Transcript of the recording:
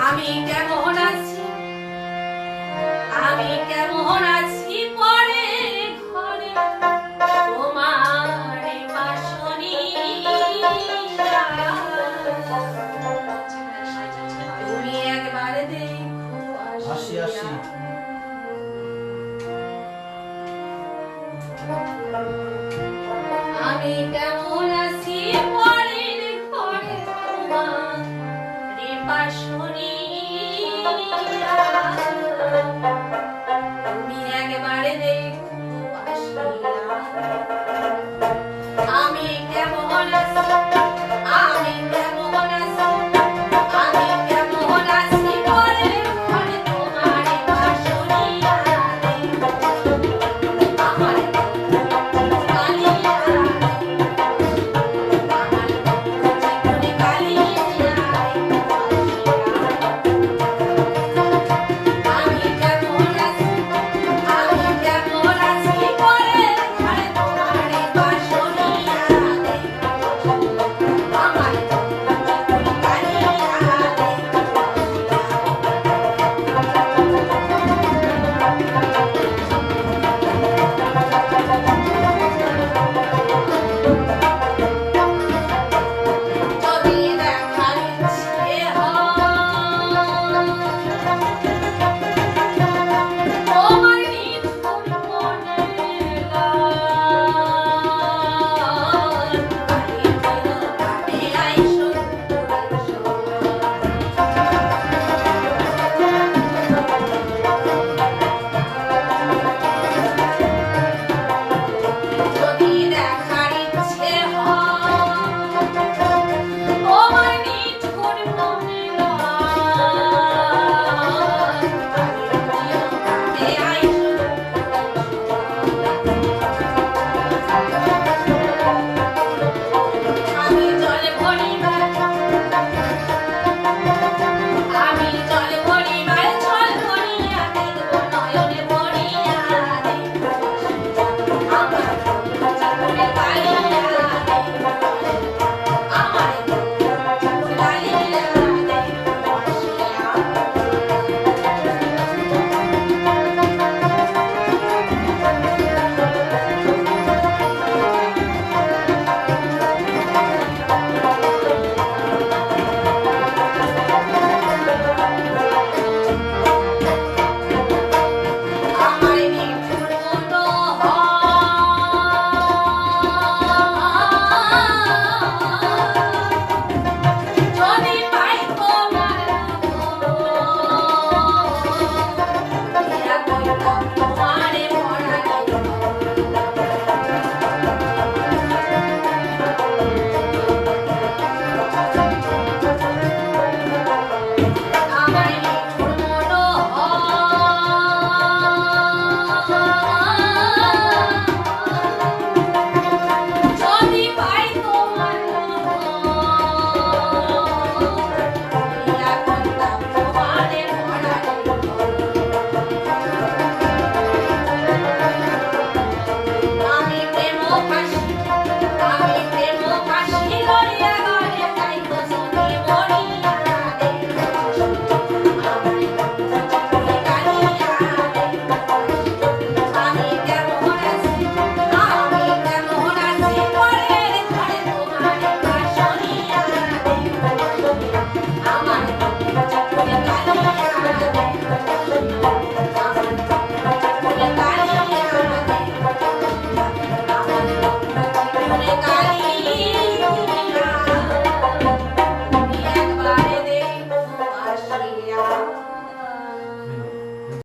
আমি কেমন আছি? আমি কেমন আছি পরে ঘরে? তোমার পাশনি তুমি একবার দেখো আসি আসি। আমি কেমন